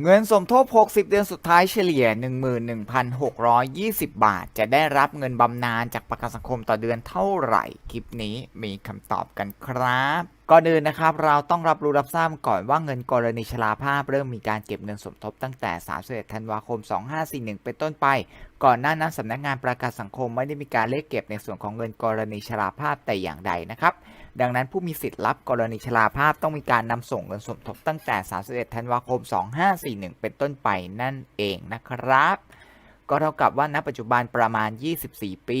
เงินสมทบ 60 เดือนสุดท้ายเฉลี่ย 11,620 บาท จะได้รับเงินบำนาญจากประกันสังคมต่อเดือนเท่าไหร่ คลิปนี้มีคำตอบกันครับ ก่อนอื่นนะครับ เราต้องรับรู้รับทราบก่อนว่าเงินกรณีชราภาพเริ่มมีการเก็บเงินสมทบตั้งแต่ 31 ธันวาคม 2541 เป็นต้นไป ก่อนหน้านั้นสำนักงานประกันสังคมไม่ได้มีการเลขเก็บในส่วนของเงินกรณีชราภาพแต่อย่างใดนะครับ ดังนั้นผู้มีสิทธิ์รับกรณีชราภาพต้องมีการนำส่งเงินสมทบตั้งแต่ 31 ธันวาคม 2541 เป็นต้นไปนั่นเองนะครับ ก็เท่ากับว่าณปัจจุบันประมาณ 24 ปี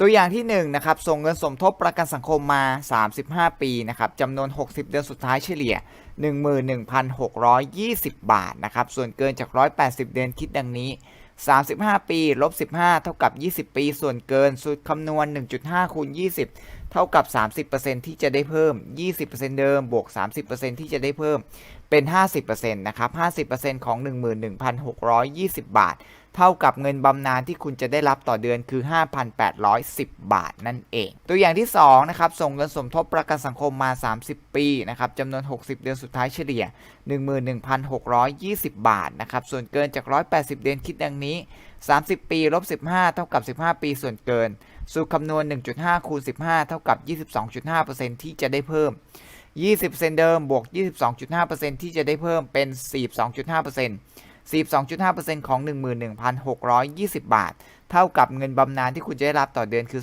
ตัวอย่างที่1นะครับส่งเงินสมทบประกันสังคมมา 35 ปีนะครับจำนวน 60 เดือนสุดท้ายเฉลี่ย 11,620 บาทนะครับส่วนเกินจาก 180 เดือนคิดดังนี้ 35 ปีลบ15 เท่ากับ 20 ปี ส่วนเกินสูตรคำนวณ 1.5คูณ20 ท่ากับ 30%ที่จะได้เพิ่ม 20%เดิม บวก 30%ที่จะได้เพิ่ม เป็น 50%นะครับ 50%ของ 11,620 บาท เท่ากับเงินบำนาญที่คุณจะได้รับต่อเดือนคือ 5,810 บาทนั่นเอง ตัวอย่างที่ 2 นะครับ ส่งเงินสมทบประกันสังคมมา 30 ปี นะครับจำนวน 60 เดือนสุดท้ายเฉลี่ย 11,620 บาท นะครับ ส่วนเกินจาก 180 เดือนคิดดังนี้ 30 ปีลบ15 เท่ากับ 15 ปีส่วนเกิน สูตรคำนวณ 1.5 คูณ 15 เท่ากับ 22.5%ที่จะได้เพิ่ม 20%เดิมบวก 22.5%ที่จะได้เพิ่มเป็น 42.5% 42.5%ของ 11,620 บาท เท่ากับเงินบำนาญที่คุณจะได้รับต่อเดือนคือ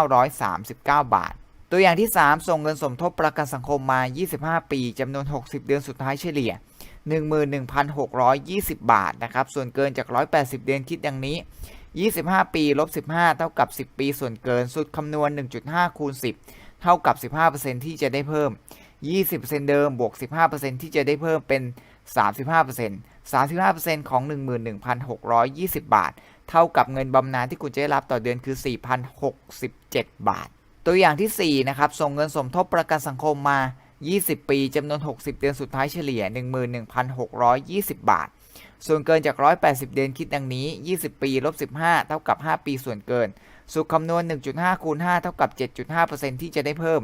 4,939 บาท ตัวอย่างที่ 3 ส่งเงินสมทบประกันสังคมมา 25 ปีจำนวน 60 เดือนสุดท้ายเฉลี่ย 11,620 บาทนะครับ ส่วนเกินจาก 180 เดือนคิดดังนี้ 25 ปีลบ15 เท่ากับ 10 ปี ส่วนเกินสุดคำนวณ 1.5 คูณ 10 เท่ากับ 15%ที่จะได้เพิ่ม 20%เดิมบวก 15%ที่จะได้เพิ่มเป็น 35% 35%ของ 11,620 บาท เท่ากับเงินบำนาญที่คุณจะได้รับต่อเดือนคือ 4,067 บาท ตัวอย่างที่ 4 นะครับ ส่งเงินสมทบประกันสังคมมา 20 ปีจำนวน 60 เดือนสุดท้ายเฉลี่ย 11,620 บาท ส่วนเกินจาก 180 เดือนคิดดังนี้ 20 ปีลบ15 เท่ากับ 5 ปีส่วนเกินสุขคำนวณ 1.5 คูณ 5 เท่ากับ 7.5%ที่จะได้เพิ่ม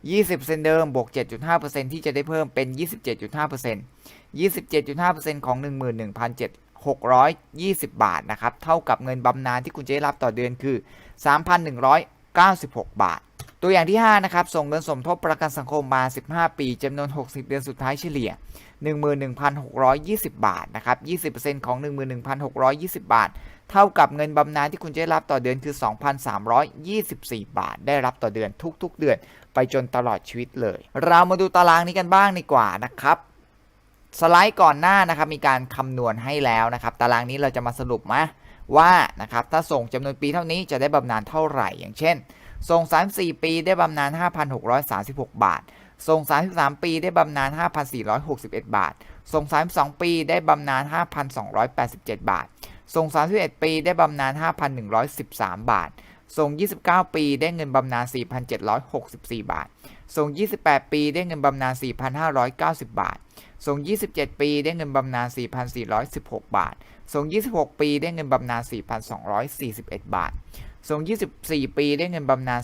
20%เดิมบวก 7.5%ที่จะได้เพิ่มเป็น 27.5% 27.5%ของ 11,620 บาทนะครับ เท่ากับเงินบำนาญที่คุณจะได้รับต่อเดือนคือ 3,196 บาท ตัวอย่างที่5นะครับส่งเงินสมทบประกันสังคมมา 15 ปีจำนวน 60 เดือนสุดท้ายเฉลี่ย 11,620 บาทนะครับ20%ของ 11,620 บาท เท่ากับเงินบำนาญที่คุณจะได้รับต่อเดือนคือ 2,324 บาท ได้รับต่อเดือนทุกๆ เดือน ไปจนตลอดชีวิตเลย เรามาดูตารางนี้กันบ้างดีกว่านะครับสไลด์ก่อนหน้านะครับมีการคำนวณให้แล้วนะครับ ตารางนี้เราจะมาสรุปมาว่านะครับถ้าส่งจำนวนปีเท่านี้จะได้บำนาญเท่าไหร่ อย่างเช่น ส่ง 34 ปีได้บำนาญ 5,636 บาท ส่ง 33 ปีได้บำนาญ 5,461 บาท ส่ง 32 ปีได้บำนาญ 5,287 บาท ส่ง 31 ปีได้บำนาญ 5,113 บาท ส่ง 29 ปีได้เงินบำนาญ 4,764 บาท ส่ง 28 ปีได้เงินบำนาญ 4,590 บาท ส่ง 27 ปีได้เงินบำนาญ 4,416 บาท ส่ง 26 ปีได้เงินบำนาญ 4,241 บาท ส่ง24 ปีได้เงินบำนาญ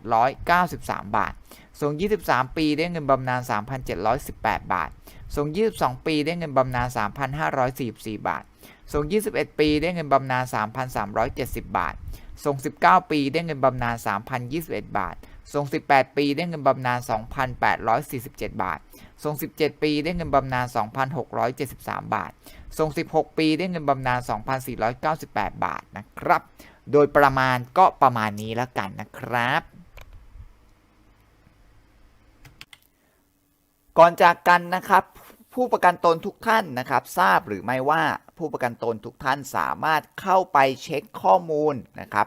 3,893 บาทส่ง23 ปีได้เงินบำนาญ 3,718 บาทส่ง22 ปีได้เงินบำนาญ 3,544 บาทส่ง21 ปีได้เงินบำนาญ 3,370 บาทส่ง19 ปีได้เงินบำนาญ 3,021 บาทส่ง18 ปีได้เงินบำนาญ 2,847 บาทส่ง17 ปีได้เงินบำนาญ 2,673 บาท ส่ง16 ปีได้เงินบำนาญ 2,498 บาทนะครับ โดยประมาณก็ประมาณนี้แล้วกันนะครับ ก่อนจากกันนะครับ ผู้ประกันตนทุกท่านนะครับ ทราบหรือไม่ว่าผู้ประกันตนทุกท่านสามารถเข้าไปเช็คข้อมูลนะครับ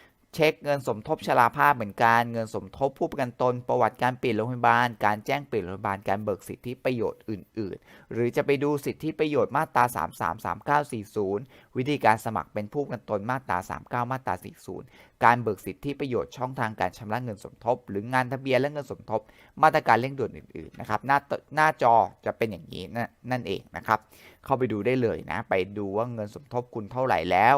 เช็คเงินสมทบชราภาพเหมือนกัน เงินสมทบผู้ประกันตน ประวัติการเปลี่ยนโรงพยาบาล การแจ้งเปลี่ยนโรงพยาบาล การเบิกสิทธิประโยชน์อื่น ๆ หรือจะไปดูสิทธิประโยชน์มาตรา 333940 วิธีการสมัครเป็นผู้ประกันตนมาตรา 39 มาตรา 40 การเบิกสิทธิประโยชน์ช่องทางการชำระเงินสมทบ หรืองานทะเบียนและเงินสมทบ มาตรการเร่งด่วนอื่น ๆ นะครับ หน้าหน้าจอจะเป็นอย่างนี้นั่นเองนะครับ เข้าไปดูได้เลยนะ ไปดูว่าเงินสมทบคุณเท่าไหร่แล้ว